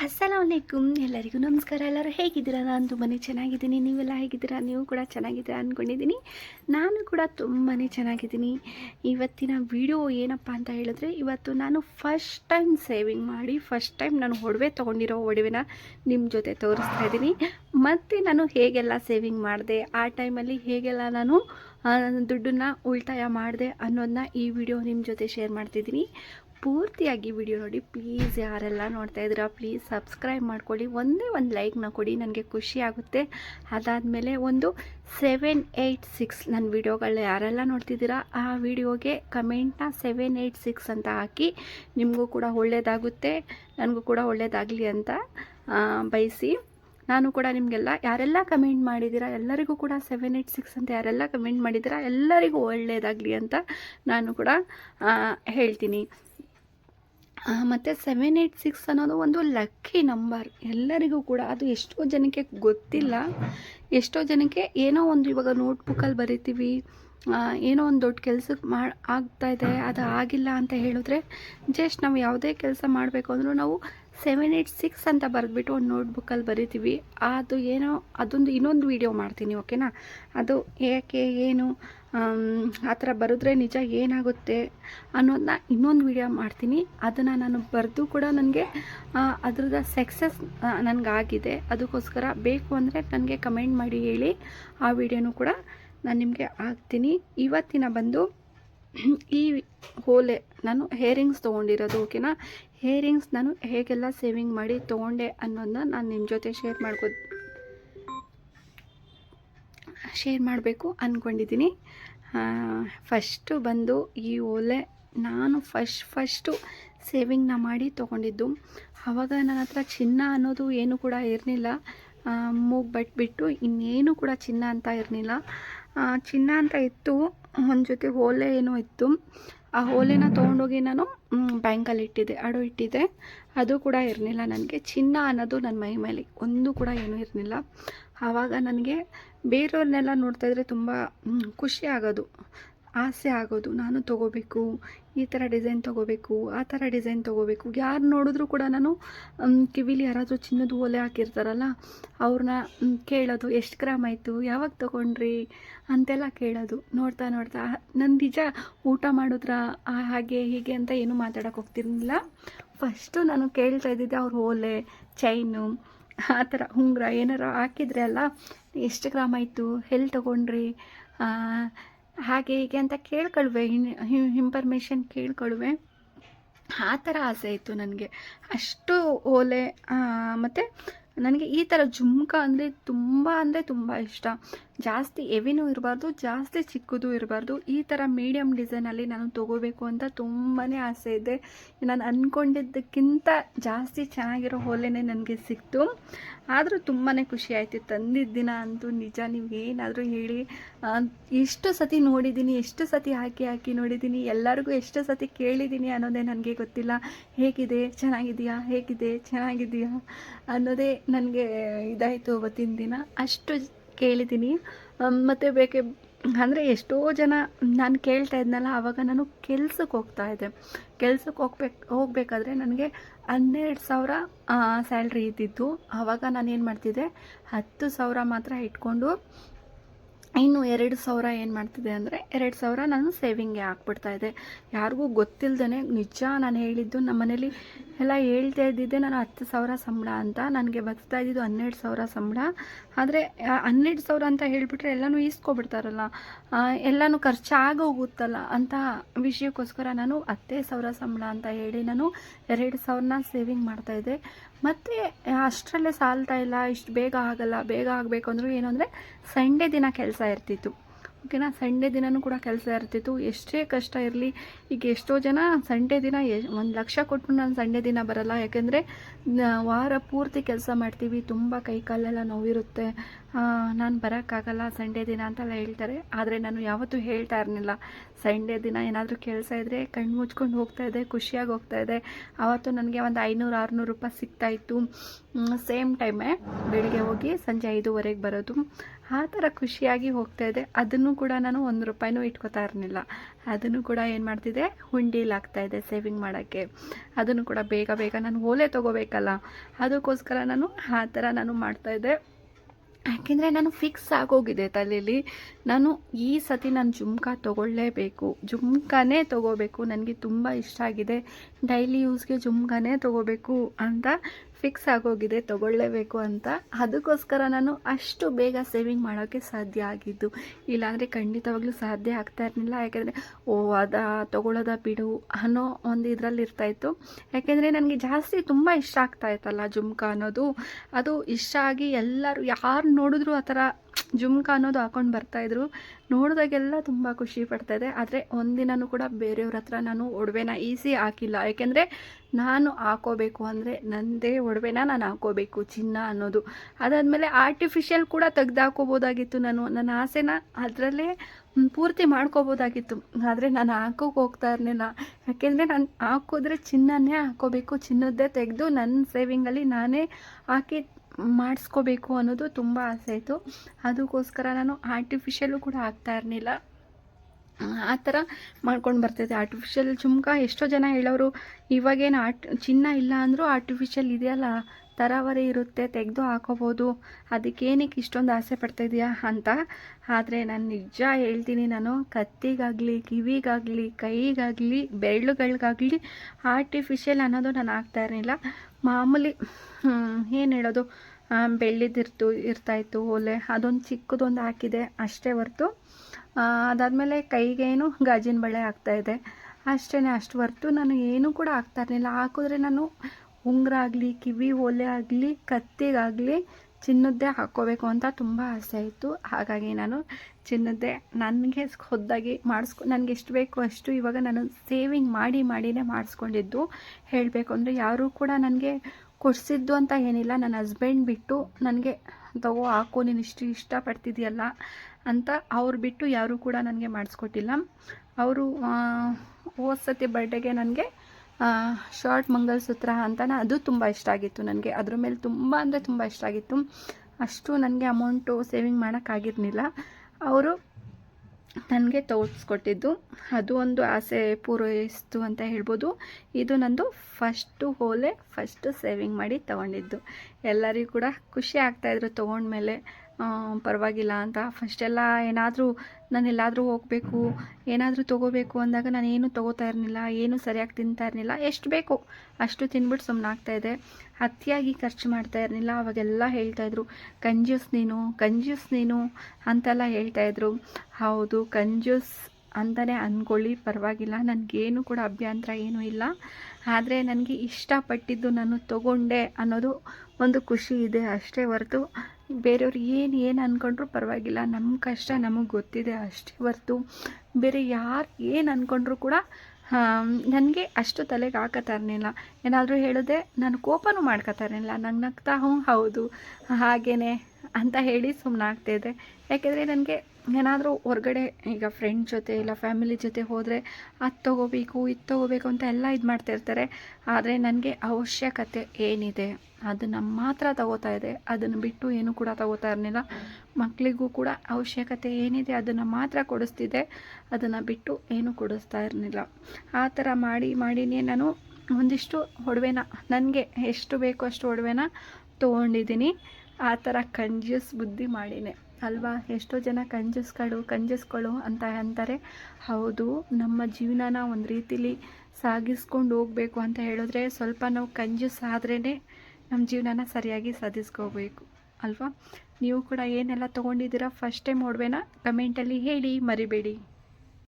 ಅಸ್ಸಲಾಮಲೈಕುಮ್ ಎಲ್ಲರಿಗೂ ನಮಸ್ಕಾರ. ಎಲ್ಲರೂ ಹೇಗಿದ್ದೀರಾ? ನಾನು ತುಂಬಾ ಚೆನ್ನಾಗಿದ್ದೀನಿ. ನೀವೆಲ್ಲ ಹೇಗಿದ್ದೀರಾ? ನೀವು ಕೂಡ ಚೆನ್ನಾಗಿದ್ದೀರಾ ಅಂದ್ಕೊಂಡಿದ್ದೀನಿ ನಾನು ಕೂಡ ತುಂಬಾ ಚೆನ್ನಾಗಿದ್ದೀನಿ. ಇವತ್ತಿನ ವಿಡಿಯೋ ಏನಪ್ಪ ಅಂತ ಹೇಳಿದ್ರೆ, ಇವತ್ತು ನಾನು ಫಸ್ಟ್ ಟೈಮ್ ಸೇವಿಂಗ್ ಮಾಡಿ ಫಸ್ಟ್ ಟೈಮ್ ನಾನು ಒಡವೆ ತೊಗೊಂಡಿರೋ ಒಡವೆನ ನಿಮ್ಮ ಜೊತೆ ತೋರಿಸ್ತಾ ಇದ್ದೀನಿ. ಮತ್ತು ನಾನು ಹೇಗೆಲ್ಲ ಸೇವಿಂಗ್ ಮಾಡಿದೆ, ಆ ಟೈಮಲ್ಲಿ ಹೇಗೆಲ್ಲ ನಾನು ದುಡ್ಡನ್ನು ದುಡ್ಡನ್ನ ಉಳಿತಾಯ ಮಾಡಿದೆ ಅನ್ನೋದನ್ನ ಈ ವಿಡಿಯೋ ನಿಮ್ಮ ಜೊತೆ ಶೇರ್ ಮಾಡ್ತಿದ್ದೀನಿ. ಪೂರ್ತಿಯಾಗಿ ವಿಡಿಯೋ ನೋಡಿ ಪ್ಲೀಸ್ ಯಾರೆಲ್ಲ ನೋಡ್ತಾ ಇದ್ದೀರಾ ಪ್ಲೀಸ್ ಸಬ್ಸ್ಕ್ರೈಬ್ ಮಾಡ್ಕೊಳ್ಳಿ. ಒಂದೇ ಒಂದು ಲೈಕ್ನ ಕೊಡಿ, ನನಗೆ ಖುಷಿ ಆಗುತ್ತೆ. ಅದಾದಮೇಲೆ ಒಂದು ಸೆವೆನ್ ಏಯ್ಟ್ ಸಿಕ್ಸ್ ನನ್ನ ವಿಡಿಯೋಗಳು ಯಾರೆಲ್ಲ ನೋಡ್ತಿದ್ದೀರಾ, ಆ ವಿಡಿಯೋಗೆ ಕಮೆಂಟ್ನ ಸೆವೆನ್ ಏಯ್ಟ್ ಸಿಕ್ಸ್ ಅಂತ ಹಾಕಿ, ನಿಮಗೂ ಕೂಡ ಒಳ್ಳೆಯದಾಗುತ್ತೆ ನನಗೂ ಕೂಡ ಒಳ್ಳೆಯದಾಗಲಿ ಅಂತ ಬಯಸಿ. ನಾನು ಕೂಡ ನಿಮಗೆಲ್ಲ ಯಾರೆಲ್ಲ ಕಮೆಂಟ್ ಮಾಡಿದ್ದೀರಾ, ಎಲ್ಲರಿಗೂ ಕೂಡ ಸೆವೆನ್ ಏಯ್ಟ್ ಸಿಕ್ಸ್ ಅಂತ ಯಾರೆಲ್ಲ ಕಮೆಂಟ್ ಮಾಡಿದ್ದೀರಾ, ಎಲ್ಲರಿಗೂ ಒಳ್ಳೆಯದಾಗಲಿ ಅಂತ ನಾನು ಕೂಡ ಹೇಳ್ತೀನಿ. ಮತ್ತು ಸೆವೆನ್ ಏಯ್ಟ್ ಸಿಕ್ಸ್ ಅನ್ನೋದು ಒಂದು ಲಕ್ಕಿ ನಂಬರ್ ಎಲ್ಲರಿಗೂ ಕೂಡ ಅದು ಎಷ್ಟೋ ಜನಕ್ಕೆ ಗೊತ್ತಿಲ್ಲ. ಎಷ್ಟೋ ಜನಕ್ಕೆ ಏನೋ ಒಂದು ಇವಾಗ ನೋಟ್ಬುಕ್ಕಲ್ಲಿ ಬರಿತೀವಿ ಏನೋ ಒಂದು ದೊಡ್ಡ ಕೆಲಸಕ್ಕೆ ಮಾಡಿ ಆಗ್ತಾ ಇದೆ, ಅದು ಆಗಿಲ್ಲ ಅಂತ ಹೇಳಿದ್ರೆ ಜಸ್ಟ್ ನಾವು ಯಾವುದೇ ಕೆಲಸ ಮಾಡಬೇಕು ಅಂದರೂ ನಾವು ಸೆವೆನ್ ಏಯ್ಟ್ ಸಿಕ್ಸ್ ಅಂತ ಬರೆದ್ಬಿಟ್ಟು ಒಂದು ನೋಟ್ಬುಕ್ಕಲ್ಲಿ ಬರಿತೀವಿ. ಅದು ಏನೋ, ಅದೊಂದು ಇನ್ನೊಂದು ವೀಡಿಯೋ ಮಾಡ್ತೀನಿ ಓಕೆನಾ ಅದು ಏಕೆ, ಏನು ಆ ಥರ ಬರೆದ್ರೆ ನಿಜ ಏನಾಗುತ್ತೆ ಅನ್ನೋದನ್ನ ಇನ್ನೊಂದು ವಿಡಿಯೋ ಮಾಡ್ತೀನಿ. ಅದನ್ನು ನಾನು ಬರೆದು ಕೂಡ ನನಗೆ ಅದ್ರದ್ದು ಸಕ್ಸಸ್ ನನಗಾಗಿದೆ. ಅದಕ್ಕೋಸ್ಕರ ಬೇಕು ಅಂದರೆ ನನಗೆ ಕಮೆಂಟ್ ಮಾಡಿ ಹೇಳಿ. ಆ ವಿಡಿಯೋನೂ ಕೂಡ ನಾನು ನಿಮಗೆ ಹಾಕ್ತೀನಿ. ಇವತ್ತಿನ ಬಂದು ಈ ಹೋಲೆ ನಾನು ಹೇರಿಂಗ್ಸ್ ತೊಗೊಂಡಿರೋದು, ಓಕೆನಾ? ಹೇರಿಂಗ್ಸ್ ನಾನು ಹೇಗೆಲ್ಲ ಸೇವಿಂಗ್ ಮಾಡಿ ತೊಗೊಂಡೆ ಅನ್ನೋದನ್ನ ನಾನು ನಿಮ್ಮ ಜೊತೆ ಶೇರ್ ಮಾಡ್ಕೊ ಶೇರ್ ಮಾಡಬೇಕು ಅಂದ್ಕೊಂಡಿದ್ದೀನಿ ಫಸ್ಟು ಬಂದು ಈ ಓಲೆ ನಾನು ಫಸ್ಟ್ ಫಸ್ಟು ಸೇವಿಂಗ್ನ ಮಾಡಿ ತೊಗೊಂಡಿದ್ದು. ಆವಾಗ ನನ್ನ ಹತ್ರ ಚಿನ್ನ ಅನ್ನೋದು ಏನು ಕೂಡ ಇರಲಿಲ್ಲ ಮೂಗ್ ಬಟ್ಬಿಟ್ಟು ಇನ್ನೇನು ಕೂಡ ಚಿನ್ನ ಅಂತ ಇರಲಿಲ್ಲ ಚಿನ್ನ ಅಂತ ಇತ್ತು, ಒಂದು ಜೊತೆ ಓಲೆ ಏನೋ ಇತ್ತು. ಆ ಓಲೆನ ತೊಗೊಂಡೋಗಿ ನಾನು ಬ್ಯಾಂಕಲ್ಲಿ ಇಟ್ಟಿದ್ದೆ, ಅಡು ಇಟ್ಟಿದ್ದೆ. ಅದು ಕೂಡ ಇರಲಿಲ್ಲ ನನಗೆ. ಚಿನ್ನ ಅನ್ನೋದು ನನ್ನ ಮೈ ಮೇಲೆ. ಒಂದು ಕೂಡ ಏನೂ ಇರಲಿಲ್ಲ ಆವಾಗ ನನಗೆ ಬೇರೆಯವ್ರನ್ನೆಲ್ಲ ನೋಡ್ತಾಯಿದ್ರೆ ತುಂಬ ಖುಷಿ ಆಗೋದು. ಆಸೆ ಆಗೋದು, ನಾನು ತೊಗೋಬೇಕು, ಈ ಥರ ಡಿಸೈನ್ ತೊಗೋಬೇಕು, ಆ ಥರ ಡಿಸೈನ್ ತೊಗೋಬೇಕು. ಯಾರು ನೋಡಿದ್ರು ಕೂಡ ನಾನು ಕಿವಿಲಿ ಯಾರಾದರೂ ಚಿನ್ನದ ಓಲೆ ಹಾಕಿರ್ತಾರಲ್ಲ ಅವ್ರನ್ನ ಕೇಳೋದು, ಎಷ್ಟು ಗ್ರಾಮ್ ಆಯಿತು, ಯಾವಾಗ ತೊಗೊಂಡ್ರಿ ಅಂತೆಲ್ಲ ಕೇಳೋದು, ನೋಡ್ತಾ ನೋಡ್ತಾ. ನನ್ನ ನಿಜ ಊಟ ಮಾಡಿದ್ರ ಹಾಗೆ, ಹೀಗೆ ಅಂತ ಏನೂ ಮಾತಾಡೋಕೆ ಹೋಗ್ತಿರ್ಲಿಲ್ಲ. ಫಸ್ಟು ನಾನು ಕೇಳ್ತಾ ಇದ್ದಿದ್ದೆ ಅವ್ರ ಓಲೆ ಚೈನು, ಆ ಥರ ಉಂಗುರ ಏನಾರು ಹಾಕಿದ್ರೆ ಅಲ್ಲ, ಎಷ್ಟು ಗ್ರಾಮ್ ಆಯಿತು ಎಲ್ಲಿ ತೊಗೊಂಡ್ರಿ? ಹಾಗೆ ಹೀಗೆ ಅಂತ ಕೇಳ್ಕೊಳ್ವೆ. ಇನ್ಫಾರ್ಮೇಷನ್ ಕೇಳ್ಕೊಳ್ವೆ. ಆ ಥರ ಆಸೆ ಇತ್ತು ನನಗೆ. ಅಷ್ಟು ಓಲೆ ಮತ್ತು ನನಗೆ ಈ ಥರ ಜುಮ್ಕ ಅಂದರೆ ತುಂಬ ಅಂದರೆ ತುಂಬ ಇಷ್ಟ. ಜಾಸ್ತಿ ಎವಿನೂ ಇರಬಾರ್ದು, ಜಾಸ್ತಿ ಚಿಕ್ಕದು ಇರಬಾರ್ದು. ಈ ಥರ ಮೀಡಿಯಮ್ ಡಿಸೈನಲ್ಲಿ ನಾನು ತೊಗೋಬೇಕು ಅಂತ ತುಂಬಾ ಆಸೆ ಇದೆ. ನಾನು ಅಂದ್ಕೊಂಡಿದ್ದಕ್ಕಿಂತ ಜಾಸ್ತಿ ಚೆನ್ನಾಗಿರೋ ಓಲೆನೇ ನನಗೆ ಸಿಕ್ತು. ಆದರೂ ತುಂಬಾ ಖುಷಿ ಆಯಿತು. ತಂದಿದ್ದ ದಿನ ಅಂತೂ ನಿಜ, ನೀವು ಏನಾದರೂ ಹೇಳಿ. ಎಷ್ಟು ಸತಿ ನೋಡಿದ್ದೀನಿ, ಎಷ್ಟು ಸತಿ ಹಾಕಿ ಹಾಕಿ ನೋಡಿದ್ದೀನಿ, ಎಲ್ಲರಿಗೂ ಎಷ್ಟು ಸತಿ ಕೇಳಿದ್ದೀನಿ ಅನ್ನೋದೇ ನನಗೆ ಗೊತ್ತಿಲ್ಲ. ಹೇಗಿದೆ? ಚೆನ್ನಾಗಿದೆಯಾ ಹೇಗಿದೆ? ಚೆನ್ನಾಗಿದೆಯಾ ಅನ್ನೋದೇ ನನಗೆ ಇದಾಯಿತು ಅವತ್ತಿನ ದಿನ. ಅಷ್ಟು ಕೇಳಿದ್ದೀನಿ ಮತ್ತು ಬೇಕೆ, ಅಂದರೆ ಎಷ್ಟೋ ಜನ ನಾನು ಕೇಳ್ತಾ ಇದ್ನಲ್ಲ ಆವಾಗ ನಾನು ಕೆಲ್ಸಕ್ಕೆ ಹೋಗ್ತಾ ಇದ್ದೆ. ಕೆಲ್ಸಕ್ಕೆ ಹೋಗ್ಬೇಕು, ಹೋಗ್ಬೇಕಾದ್ರೆ ನನಗೆ ಹನ್ನೆರಡು ಸಾವಿರ ಸ್ಯಾಲ್ರಿ ಇದ್ದಿದ್ದು ಆವಾಗ ನಾನು ಏನು ಮಾಡ್ತಿದ್ದೆ, ಹತ್ತು ಸಾವಿರ ಮಾತ್ರ ಇಟ್ಕೊಂಡು ಇನ್ನು ಎರಡು ಸಾವಿರ ಏನು ಮಾಡ್ತಿದೆ ಅಂದರೆ ಎರಡು ಸಾವಿರ ನಾನು ಸೇವಿಂಗ್ಗೆ ಹಾಕ್ಬಿಡ್ತಾ ಇದ್ದೆ ಯಾರಿಗೂ ಗೊತ್ತಿಲ್ಲದೇ ನಿಜ ನಾನು ಹೇಳಿದ್ದು ನಮ್ಮ ಮನೇಲಿ ಎಲ್ಲ ಹೇಳ್ತಾ ಇದ್ದಿದ್ದೆ, ನಾನು ಹತ್ತು ಸಾವಿರ ಸಂಬಳ ಅಂತ. ನನಗೆ ಬರ್ತಾ ಇದ್ದಿದ್ದು ಹನ್ನೆರಡು ಸಾವಿರ ಸಂಬಳ. ಆದರೆ ಹನ್ನೆರಡು ಸಾವಿರ ಅಂತ ಹೇಳಿಬಿಟ್ರೆ ಎಲ್ಲನೂ ಈಸ್ಕೊಬಿಡ್ತಾರಲ್ಲ. ಎಲ್ಲನೂ ಖರ್ಚಾಗೋಗುತ್ತಲ್ಲ ಅಂತ ವಿಷಯಕ್ಕೋಸ್ಕರ ನಾನು ಹತ್ತೇ ಸಾವಿರ ಸಂಬಳ ಅಂತ ಹೇಳಿ ನಾನು ಎರಡು ಸಾವಿರನ ಸೇವಿಂಗ್ ಮಾಡ್ತಾಯಿದ್ದೆ ಮತ್ತು ಅಷ್ಟರಲ್ಲೇ ಸಾಲ್ತಾ ಇಲ್ಲ, ಇಷ್ಟು ಬೇಗ ಆಗಲ್ಲ, ಬೇಗ ಆಗಬೇಕು ಅಂದರೂ ಏನು ಅಂದರೆ ಸಂಡೇ ದಿನ ಕೆಲಸ ಇರ್ತಿತ್ತು. ಓಕೆನಾ ಸಂಡೇ ದಿನವೂ ಕೂಡ ಕೆಲಸ ಇರ್ತಿತ್ತು. ಎಷ್ಟೇ ಕಷ್ಟ ಇರಲಿ, ಈಗ ಎಷ್ಟೋ ಜನ ಸಂಡೇ ದಿನ ಒಂದು ಲಕ್ಷ ಕೊಟ್ಟು ನಾನು ಸಂಡೇ ದಿನ ಬರಲ್ಲ. ಯಾಕೆಂದರೆ ವಾರ ಪೂರ್ತಿ ಕೆಲಸ ಮಾಡ್ತೀವಿ. ತುಂಬ ಕೈ ಕಾಲೆಲ್ಲ ನೋವಿರುತ್ತೆ. ನಾನು ಬರೋಕ್ಕಾಗಲ್ಲ ಸಂಡೇ ದಿನ ಅಂತೆಲ್ಲ ಹೇಳ್ತಾರೆ. ಆದರೆ ನಾನು ಯಾವತ್ತೂ ಹೇಳ್ತಾ ಇರಲಿಲ್ಲ. ಸಂಡೇ ದಿನ ಏನಾದರೂ ಕೆಲಸ ಇದ್ದರೆ ಕಣ್ಣು ಮುಚ್ಕೊಂಡು ಹೋಗ್ತಾ ಇದ್ದೆ, ಖುಷಿಯಾಗಿ ಹೋಗ್ತಾ ಇದೆ ಆವತ್ತು ನನಗೆ ಒಂದು ಐನೂರು, ಆರುನೂರು ರೂಪಾಯಿ ಸಿಗ್ತಾಯಿತ್ತು ಸೇಮ್ ಟೈಮೇ ಬೆಳಿಗ್ಗೆ ಹೋಗಿ ಸಂಜೆ ಐದೂವರೆಗೆ ಬರೋದು. ಆ ಥರ ಖುಷಿಯಾಗಿ ಹೋಗ್ತಾ ಇದೆ ಅದನ್ನು ಕೂಡ ನಾನು ಒಂದು ರೂಪಾಯಿನೂ ಇಟ್ಕೋತಾ ಇರಲಿಲ್ಲ. ಅದನ್ನು ಕೂಡ ಏನು ಮಾಡ್ತಿದ್ದೆ? ಹುಂಡೀಲಿ ಹಾಕ್ತಾಯಿದ್ದೆ ಸೇವಿಂಗ್ ಮಾಡೋಕ್ಕೆ. ಅದನ್ನು ಕೂಡ ಬೇಗ ಬೇಗ ನಾನು ಓಲೆ ತೊಗೋಬೇಕಲ್ಲ. ಅದಕ್ಕೋಸ್ಕರ ನಾನು ಆ ಥರ ನಾನು ಮಾಡ್ತಾಯಿದ್ದೆ ಯಾಕೆಂದರೆ ನಾನು ಫಿಕ್ಸ್ ಆಗೋಗಿದೆ ತಲೆಯಲ್ಲಿ ನಾನು ಈ ಸತಿ ನಾನು ಜುಮ್ಕಾ ತೊಗೊಳ್ಳೇಬೇಕು. ಜುಮ್ಕಾನೇ ತೊಗೋಬೇಕು. ನನಗೆ ತುಂಬ ಇಷ್ಟ ಆಗಿದೆ. ಡೈಲಿ ಯೂಸ್ಗೆ ಜುಮ್ಕಾನೇ ತೊಗೋಬೇಕು ಅಂತ ಫಿಕ್ಸ್ ಆಗೋಗಿದೆ, ತಗೊಳ್ಳೇಬೇಕು ಅಂತ. ಅದಕ್ಕೋಸ್ಕರ ನಾನು ಅಷ್ಟು ಬೇಗ ಸೇವಿಂಗ್ ಮಾಡೋಕ್ಕೆ ಸಾಧ್ಯ ಆಗಿದ್ದು. ಇಲ್ಲಾಂದರೆ ಖಂಡಿತವಾಗ್ಲೂ ಸಾಧ್ಯ ಆಗ್ತಾ ಇರಲಿಲ್ಲ. ಯಾಕೆಂದರೆ, ಓ, ಅದ ತೊಗೊಳ್ಳೋದ ಬಿಡು ಅನ್ನೋ ಒಂದು ಇದರಲ್ಲಿ ಇರ್ತಾಯಿತ್ತು ಯಾಕೆಂದರೆ ನನಗೆ ಜಾಸ್ತಿ ತುಂಬ ಇಷ್ಟ ಆಗ್ತಾ ಇತ್ತಲ್ಲ ಜುಮ್ಕಾ ಅನ್ನೋದು. ಅದು ಇಷ್ಟ ಆಗಿ ಎಲ್ಲರೂ ಯಾರು ನೋಡಿದ್ರು ಆ ಥರ ಜುಮ್ಕ ಅನ್ನೋದು ಹಾಕೊಂಡು ಬರ್ತಾಯಿದ್ರು ನೋಡಿದಾಗೆಲ್ಲ ತುಂಬ ಖುಷಿ ಪಡ್ತಾಯಿದ್ದೆ ಆದರೆ ಒಂದಿನೂ ಕೂಡ ಬೇರೆಯವ್ರ ಹತ್ರ ನಾನು ಒಡವೆನ ಈಸಿ ಹಾಕಿಲ್ಲ. ಯಾಕೆಂದರೆ ನಾನು ಹಾಕೋಬೇಕು ಅಂದರೆ ನನ್ನದೇ ಒಡವೆನ ನಾನು ಹಾಕೋಬೇಕು, ಚಿನ್ನ ಅನ್ನೋದು. ಅದಾದಮೇಲೆ ಆರ್ಟಿಫಿಷಿಯಲ್ ಕೂಡ ತೆಗ್ದು ಹಾಕೋಬೋದಾಗಿತ್ತು ನಾನು. ನನ್ನ ಆಸೆನ ಅದರಲ್ಲೇ ಪೂರ್ತಿ ಮಾಡ್ಕೋಬೋದಾಗಿತ್ತು. ಆದರೆ ನಾನು ಹಾಕೋಕೆ ಹೋಗ್ತಾ ಇರಲಿಲ್ಲ. ಯಾಕೆಂದರೆ ನಾನು ಹಾಕಿದ್ರೆ ಚಿನ್ನನೇ ಹಾಕೋಬೇಕು, ಚಿನ್ನದ್ದೇ ತೆಗೆದು ನನ್ನ ಸೇವಿಂಗಲ್ಲಿ ನಾನೇ ಹಾಕಿ ಮಾಡಿಸ್ಕೋಬೇಕು ಅನ್ನೋದು ತುಂಬ ಆಸೆ ಇತ್ತು ಅದಕ್ಕೋಸ್ಕರ ನಾನು ಆರ್ಟಿಫಿಷಿಯಲು ಕೂಡ ಆಗ್ತಾ ಇರಲಿಲ್ಲ. ಆ ಥರ ಮಾಡ್ಕೊಂಡು ಬರ್ತೈತೆ ಆರ್ಟಿಫಿಷಿಯಲ್ ಜುಮ್ಕ ಎಷ್ಟೋ ಜನ ಹೇಳೋರು, ಇವಾಗೇನು ಆರ್ಟ್, ಚಿನ್ನ ಇಲ್ಲ ಅಂದರೂ ಆರ್ಟಿಫಿಷಿಯಲ್ ಇದೆಯಲ್ಲ, ತರಾವರಿ ಇರುತ್ತೆ, ತೆಗೆದು ಹಾಕೋಬೋದು. ಅದಕ್ಕೇನಕ್ಕೆ ಇಷ್ಟೊಂದು ಆಸೆ ಪಡ್ತಾಯಿದ್ಯಾ ಅಂತ. ಆದರೆ ನಾನು ನಿಜ ಹೇಳ್ತೀನಿ ನಾನು, ಕತ್ತಿಗಾಗಲಿ, ಕಿವಿಗಾಗಲಿ, ಕೈಗಾಗಲಿ, ಬೆರಳುಗಳಿಗಾಗಲಿ ಆರ್ಟಿಫಿಷಿಯಲ್ ಅನ್ನೋದು ನಾನು ಆಗ್ತಾ ಇರಲಿಲ್ಲ. ಮಾಮೂಲಿ ಏನು ಹೇಳೋದು? ಬೆಳ್ಳಿದಿರ್ತು ಇರ್ತಾಯಿತ್ತು ಓಲೆ. ಅದೊಂದು ಚಿಕ್ಕದೊಂದು ಹಾಕಿದೆ, ಅಷ್ಟೇ ಹೊರ್ತು. ಅದಾದಮೇಲೆ ಕೈಗೇನು ಗಾಜಿನ ಬಳೆ ಆಗ್ತಾಯಿದೆ ಅಷ್ಟೇ ಅಷ್ಟು ಹೊರ್ತು ನಾನು ಏನೂ ಕೂಡ ಹಾಕ್ತಾ ಇರಲಿಲ್ಲ. ಹಾಕಿದ್ರೆ ನಾನು ಉಂಗುರ ಆಗಲಿ, ಕಿವಿ ಓಲೆ ಆಗಲಿ, ಕತ್ತಿಗಾಗಲಿ ಚಿನ್ನದ್ದೇ ಹಾಕ್ಕೋಬೇಕು ಅಂತ ತುಂಬ ಆಸೆ ಇತ್ತು ಹಾಗಾಗಿ ನಾನು ಚಿನ್ನದ್ದೇ ನನಗೆ ಖುದ್ದಾಗಿ ಮಾಡಿಸ್ಕೊ, ನನಗೆ ಎಷ್ಟು ಬೇಕು ಅಷ್ಟು ಇವಾಗ ನಾನು ಸೇವಿಂಗ್ ಮಾಡಿ ಮಾಡಿನೇ ಮಾಡಿಸ್ಕೊಂಡಿದ್ದು. ಹೇಳಬೇಕು ಅಂದರೆ ಯಾರೂ ಕೂಡ ನನಗೆ ಕೊಡಿಸಿದ್ದು ಅಂತ ಏನಿಲ್ಲ. ನನ್ನ ಹಸ್ಬೆಂಡ್ ಬಿಟ್ಟು ನನಗೆ ತಗೋ ಹಾಕೋ, ನೀನು ಇಷ್ಟು ಇಷ್ಟಪಡ್ತಿದ್ಯಲ್ಲ ಅಂತ ಅವ್ರು ಬಿಟ್ಟು ಯಾರೂ ಕೂಡ ನನಗೆ ಮಾಡಿಸ್ಕೊಟ್ಟಿಲ್ಲ. ಅವರು ಹೋದ ಸತಿ ಬರ್ಡೇಗೆ ನನಗೆ ಶಾರ್ಟ್ ಮಂಗಲಸೂತ್ರ ಅಂತಲೇ ಅದು ತುಂಬ ಇಷ್ಟ ಆಗಿತ್ತು ನನಗೆ. ಅದ್ರ ಮೇಲೆ ತುಂಬ ಅಂದರೆ ತುಂಬ ಇಷ್ಟ ಆಗಿತ್ತು. ಅಷ್ಟು ನನಗೆ ಅಮೌಂಟು ಸೇವಿಂಗ್ ಮಾಡೋಕ್ಕಾಗಿರ್ಲಿಲ್ಲ ಅವರು ನನಗೆ ತೋರಿಸ್ಕೊಟ್ಟಿದ್ದು. ಅದು ಒಂದು ಆಸೆ ಪೂರೈಸ್ತು ಅಂತ ಹೇಳ್ಬೋದು. ಇದು ನಂದು ಫಸ್ಟು ಹೋಲೆ ಫಸ್ಟು ಸೇವಿಂಗ್ ಮಾಡಿ ತೊಗೊಂಡಿದ್ದು. ಎಲ್ಲರಿಗೂ ಕೂಡ ಖುಷಿ ಆಗ್ತಾಯಿದ್ರು ತೊಗೊಂಡ್ಮೇಲೆ. ಪರವಾಗಿಲ್ಲ ಅಂತ. ಫಸ್ಟೆಲ್ಲ ಏನಾದರೂ ನಾನು ಎಲ್ಲಾದರೂ ಹೋಗಬೇಕು, ಏನಾದರೂ ತೊಗೋಬೇಕು ಅಂದಾಗ ನಾನು ಏನು ತೊಗೋತಾ ಇರಲಿಲ್ಲ, ಏನು ಸರಿಯಾಗಿ ತಿಂತಾ ಇರಲಿಲ್ಲ. ಎಷ್ಟು ಬೇಕು ಅಷ್ಟು ತಿನ್ಬಿಟ್ಟು ಸುಮ್ಮನೆ ಇದೆ ಅತಿಯಾಗಿ ಖರ್ಚು ಮಾಡ್ತಾ ಇರಲಿಲ್ಲ. ಅವಾಗೆಲ್ಲ ಹೇಳ್ತಾಯಿದ್ರು ಕಂಜೂಸ್ ನೀನು ಕಂಜೂಸ್ ನೀನು ಅಂತೆಲ್ಲ ಹೇಳ್ತಾಯಿದ್ರು ಹೌದು, ಕಂಜೂಸ್ ಅಂತಲೇ ಅಂದ್ಕೊಳ್ಳಿ ಪರವಾಗಿಲ್ಲ. ನನಗೇನು ಕೂಡ ಅಭ್ಯಂತರ ಏನೂ ಇಲ್ಲ. ಆದರೆ ನನಗೆ ಇಷ್ಟಪಟ್ಟಿದ್ದು ನಾನು ತಗೊಂಡೆ ಅನ್ನೋದು ಒಂದು ಖುಷಿ ಇದೆ ಅಷ್ಟೇ ಹೊರತು. ಬೇರೆಯವ್ರು ಏನು ಏನು ಅಂದ್ಕೊಂಡ್ರು ಪರವಾಗಿಲ್ಲ. ನಮ್ಮ ಕಷ್ಟ ನಮಗೆ ಗೊತ್ತಿದೆ ಅಷ್ಟೇ ಹೊರ್ತು ಬೇರೆ ಯಾರು ಏನು ಅಂದ್ಕೊಂಡ್ರು ಕೂಡ ನನಗೆ ಅಷ್ಟು ತಲೆಗೆ ಹಾಕತಾ ಇರಲಿಲ್ಲ. ಏನಾದರೂ ಹೇಳಿದೆ ನಾನು ಕೋಪನೂ ಮಾಡ್ಕೋತಾ ಇರಲಿಲ್ಲ. ನಂಗೆ ನಗ್ತಾ ಹ್ಞೂ ಹೌದು ಹಾಗೇ ಅಂತ ಹೇಳಿ ಸುಮ್ಮನೆ ಇದೆ ಯಾಕೆಂದರೆ ನನಗೆ ಏನಾದರೂ ಹೊರಗಡೆ ಈಗ ಫ್ರೆಂಡ್ ಜೊತೆ ಇಲ್ಲ ಫ್ಯಾಮಿಲಿ ಜೊತೆ ಹೋದರೆ ಅದು ತೊಗೋಬೇಕು, ಇದು ತೊಗೋಬೇಕು ಅಂತ ಎಲ್ಲ ಇದು ಮಾಡ್ತಾಯಿರ್ತಾರೆ ಆದರೆ ನನಗೆ ಅವಶ್ಯಕತೆ ಏನಿದೆ? ಅದನ್ನು ಮಾತ್ರ ತಗೋತಾ ಇದೆ ಅದನ್ನು ಬಿಟ್ಟು ಏನು ಕೂಡ ತಗೋತಾ ಇರಲಿಲ್ಲ. ಮಕ್ಕಳಿಗೂ ಕೂಡ ಅವಶ್ಯಕತೆ ಏನಿದೆ ಅದನ್ನು ಮಾತ್ರ ಕೊಡಿಸ್ತಿದ್ದೆ ಅದನ್ನು ಬಿಟ್ಟು ಏನು ಕೊಡಿಸ್ತಾ ಇರಲಿಲ್ಲ. ಆ ಥರ ಮಾಡಿ ಮಾಡಿನೇ ನಾನು ಒಂದಿಷ್ಟು ಒಡವೆನ, ನನಗೆ ಎಷ್ಟು ಬೇಕೋ ಅಷ್ಟು ಒಡವೆನ ತೊಗೊಂಡಿದ್ದೀನಿ. ಆ ಥರ ಕಂಜೂಸ್ ಬುದ್ಧಿ ಮಾಡಿನೇ. ಅಲ್ವಾ? ಎಷ್ಟೋ ಜನ ಕಂಜಸ್ಗಳು ಕಂಜಸ್ಗಳು ಅಂತ ಅಂತಾರೆ. ಹೌದು, ನಮ್ಮ ಜೀವನನ ಒಂದು ರೀತಿಲಿ ಸಾಗಿಸ್ಕೊಂಡು ಹೋಗಬೇಕು ಅಂತ ಹೇಳಿದ್ರೆ ಸ್ವಲ್ಪ ನಾವು ಕಂಜೂಸ್ ಆದ್ರೇ ನಮ್ಮ ಜೀವನನ ಸರಿಯಾಗಿ ಸಾಧಿಸ್ಕೋಬೇಕು, ಅಲ್ವಾ? ನೀವು ಕೂಡ ಏನೆಲ್ಲ ತೊಗೊಂಡಿದ್ದೀರಾ ಫಸ್ಟ್ ಟೈಮ್ ಒಡವೆನ ಕಮೆಂಟಲ್ಲಿ ಹೇಳಿ, ಮರಿಬೇಡಿ.